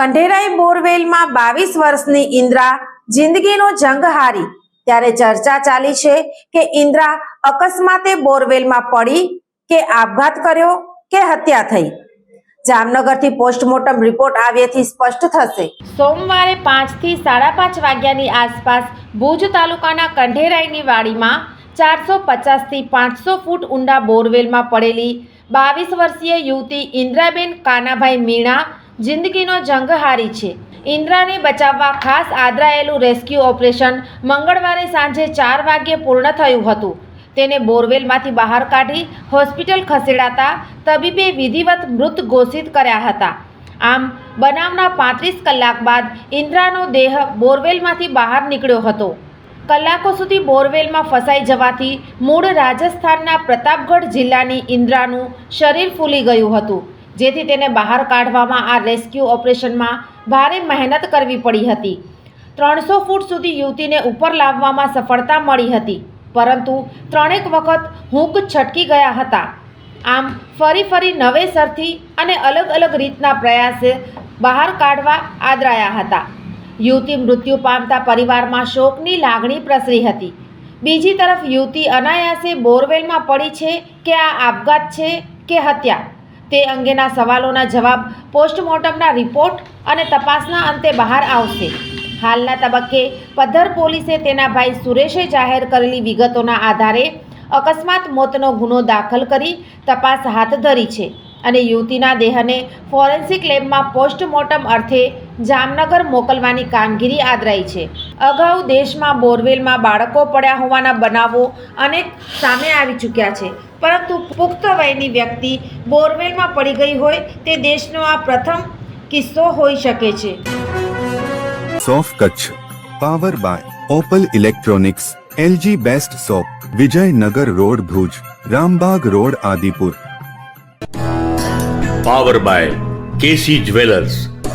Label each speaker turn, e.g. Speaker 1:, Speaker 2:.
Speaker 1: કંઢેરાઈ બોરવેલમાં બાવીસ વર્ષની ઇન્દ્રા જિંદગીનો જંગ હારી. ત્યારે ચર્ચા ચાલી છે કે ઇન્દ્રા અકસ્માતે બોરવેલમાં પડી કે આપઘાત કર્યો કે હત્યા થઈ. જામનગરથી પોસ્ટમોર્ટમ રિપોર્ટ આવ્યેથી સ્પષ્ટ થશે. સોમવારે પાંચથી સાડા પાંચ વાગ્યાની આસપાસ ભુજ તાલુકાના કંઢેરાઈની વાડીમાં ચારસો પચાસથી પાંચસો ફૂટ ઊંડા બોરવેલમાં પડેલી બાવીસ વર્ષીય યુવતી ઇન્દ્રાબેન કાનાભાઈ મીણા જિંદગીનો જંગ હારી છે. ઇન્દ્રાને બચાવવા ખાસ આદરાયેલું રેસ્ક્યુ ઓપરેશન મંગળવારે સાંજે ચાર વાગ્યે પૂર્ણ થયું હતું. તેને બોરવેલમાંથી બહાર કાઢી હોસ્પિટલ ખસેડાતા તબીબે વિધિવત મૃત ઘોષિત કર્યા હતા. આમ, બનાવના પાંત્રીસ કલાક બાદ ઇન્દ્રાનો દેહ બોરવેલમાંથી બહાર નીકળ્યો હતો. કલાકો સુધી બોરવેલમાં ફસાઈ જવાથી મૂળ રાજસ્થાનના પ્રતાપગઢ જિલ્લાની ઇન્દ્રાનું શરીર ફૂલી ગયું હતું. જેથી તેને બહાર કાઢવામાં આ રેસ્ક્યુ ઓપરેશનમાં ભારે મહેનત કરવી પડી હતી. ત્રણસો ફૂટ સુધી યુવતીને ઉપર લાવવામાં સફળતા મળી હતી, પરંતુ ત્રણેક વખત હૂંક છટકી ગયા હતા. આમ ફરી ફરી નવેસરથી અને અલગ અલગ રીતના પ્રયાસે બહાર કાઢવા આદરાયા હતા. યુવતી મૃત્યુ પામતા પરિવારમાં શોકની લાગણી પ્રસરી હતી. બીજી તરફ યુવતી અનાયાસે બોરવેલમાં પડી છે કે આ આપઘાત છે કે હત્યા? તે અંગેના સવાલોના જવાબ પોસ્ટમોર્ટમના રિપોર્ટ અને તપાસના અંતે બહાર આવશે. હાલના તબક્કે પદ્ધર પોલીસે તેના ભાઈ સુરેશે જાહેર કરેલી વિગતોના આધારે અકસ્માત મોતનો ગુનો દાખલ કરી તપાસ હાથ ધરી છે અને યુવતીના દેહને ફોરેન્સિક લેબમાં પોસ્ટમોર્ટમ અર્થે જામનગર મોકલવાની કામગીરી આદરાઈ છે. અગાઉ દેશમાં બોરવેલમાં બાળકો પડ્યા હોવાના બનાવો અનેક સામે આવી ચૂક્યા છે. પરંતુ પુખ્ત વયની વ્યક્તિ બોરવેલમાં પડી ગઈ હોય તે દેશનો આ પ્રથમ કિસ્સો હોઈ શકે છે.
Speaker 2: સોફ Kutch power by Opal electronics LG best shop Vijaynagar road Bhuj Rambaug road Adipur.
Speaker 3: Power by KC jewellers.